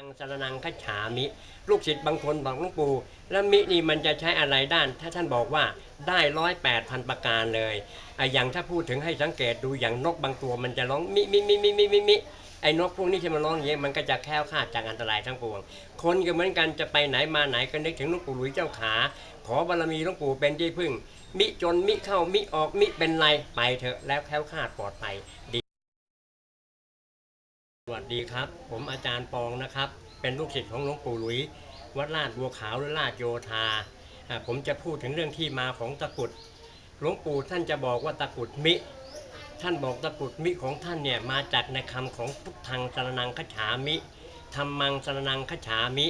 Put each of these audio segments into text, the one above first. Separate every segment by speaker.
Speaker 1: ทางสารนังคัจฉามิ ลูกศิษย์บางคนบอกหลวงปู่แล้วมินี่มันจะใช้อะไรด้าน ถ้าท่านบอกว่าได้ร้อยแปดพันประการเลยอะอย่างถ้าพูดถึงให้สังเกตดูอย่างนกบางตัวมันจะร้องมิมิมิมิมิมิมิไอ้นกพวกนี้ที่มันร้องอย่างเงี้ยมันก็จะแคล้วคลาดจากอันตรายทั้งปวง คนก็เหมือนกันจะไปไหนมาไหนก็นึกถึงหลวงปู่หลุยเจ้าขา ขอบารมีหลวงปู่เป็นที่พึ่ง มิจนมิเข้ามิออกมิเป็นไรไปเถอะแล้วแคล้วคลาดปลอดภัยดี สวัสดีครับ ผมอาจารย์ปองนะครับ เป็นลูกศิษย์ของหลวงปู่หลุย วัดลาดบัวขาวหรือลาดโยธา ผมจะพูดถึงเรื่องที่มาของตะกุดหลวงปู่ท่านจะบอกว่าตะกุดมิ ท่านบอกตะกุดมิของท่านเนี่ยมาจากในคำของพุทธังสรนังคฉามิธรรมังสรนังคฉามิ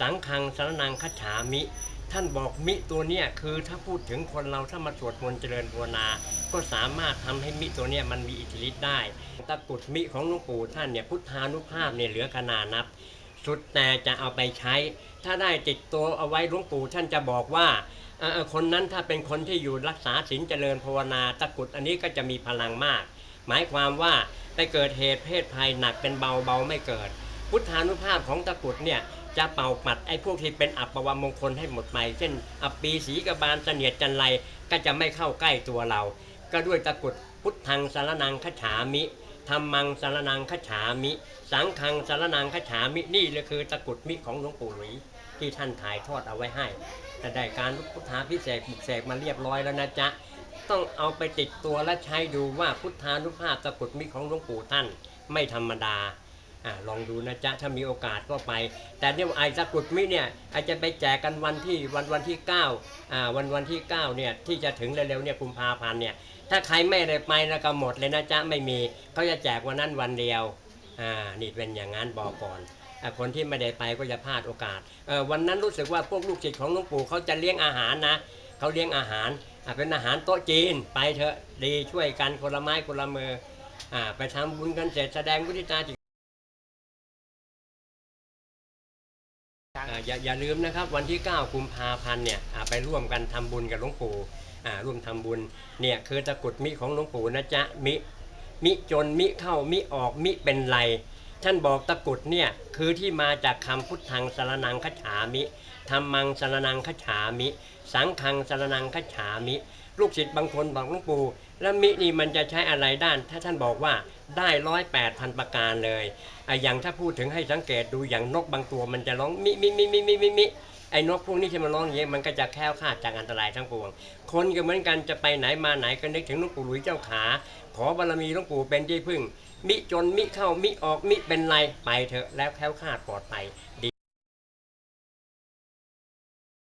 Speaker 1: สังฆังสรนังคฉามิ ท่านบอกมิตัวเนี่ยคือถ้าพูดถึงคนเราถ้ามาสวดมนต์เจริญภาวนา ก็สามารถทำให้มิตัวเนี่ยมันมีอิทธิฤทธิ์ได้ตะกุดมิของหลวงปู่ท่านเนี่ยพุทธานุภาพเนี่ยเหลือขนานับ สุดแต่จะเอาไปใช้ ถ้าได้ติดตัวเอาไว้หลวงปู่ท่านจะบอกว่าคนนั้นถ้าเป็นคนที่อยู่รักษาศีลเจริญภาวนาตะกุดอันนี้ก็จะมีพลังมาก หมายความว่าไปเกิดเหตุเพศภัยหนักเป็นเบาเบาไม่เกิด พุทธานุภาพของตะกุดเนี่ย จะเป่าปัดไอ้พวกที่เป็นอัปปวมงคลให้หมดไปเช่น อัปปีสีกบาลเสนียดจันไรก็จะไม่เข้าใกล้ตัวเรา ก็ด้วยตะกุดพุทธังสารนังคฉามิธรรมังสารนังคฉามิ สังฆังสารนังคฉามินี่เลยคือตะกุดมิของหลวงปู่หลุยที่ท่านถ่ายทอดเอาไว้ให้ แต่ได้การพุทธาพิเศษบุกเสกมาเรียบร้อยแล้วนะจ๊ะ ต้องเอาไปติดตัวและใช้ดูว่าพุทธานุภาพตะกุดมิของหลวงปู่ท่านไม่ธรรมดา อ่าลองดูนะจ๊ะถ้ามีโอกาสก็ไป แต่เนี่ยไอ้ตะกุดมิเนี่ยอาจจะไปแจกกันวันที่วันวันที่9อ่าวันวันที่9เนี่ยที่จะถึงเร็วๆเนี่ยกุมภาพันธ์เนี่ยถ้าใครไม่ได้ไปแล้วก็หมดเลยนะจ๊ะไม่มีเขาจะแจกวันนั้นวันเดียวอ่านี่เป็นอย่างนั้นบอกก่อนอ่คนที่ไม่ได้ไปก็จะพลาดโอกาสเออวันนั้นรู้สึกว่าพวกลูกศิษย์ของหลวงปู่เขาจะเลี้ยงอาหารนะเขาเลี้ยงอาหารเป็นอาหารโต๊ะจีนไปเถอะดีช่วยกันคนละไม้คนละมืออ่าไปทำบุญกันเสร็จแสดงวิธีตาจิต อย่าอย่าลืมนะครับวันที่ 9 กุมภาพันธ์เนี่ยไปร่วมกันทำบุญกับหลวงปู่ร่วมทำบุญเนี่ยคือตะกุดมิของหลวงปู่นะจ๊ะมิมิจนมิเข้ามิออกมิเป็นไร ท่านบอกตะกุดเนี่ยคือที่มาจากคำพุทธังสารนังคัจฉามิธรรมังสารนังคัจฉามิ สังฆังสารนังคัจฉามิ ลูกศิษย์บางคนบอกหลวงปู่แล้วมินี่มันจะใช้อะไรด้าน ถ้าท่านบอกว่าได้ร้อยแปดพันประการเลยอะอย่างถ้าพูดถึงให้สังเกตดูอย่างนกบางตัวมันจะร้องมิมิมิมิมิมิมิไอ้นกพวกนี้ที่มันร้องอย่างเงี้ยมันก็จะแคล้วคลาดจากอันตรายทั้งปวง คนก็เหมือนกันจะไปไหนมาไหนก็นึกถึงหลวงปู่หลุยเจ้าขา ขอบารมีหลวงปู่เป็นที่พึ่ง มิจนมิเข้ามิออกมิเป็นไรไปเถอะแล้วแคล้วคลาดปลอดภัยดี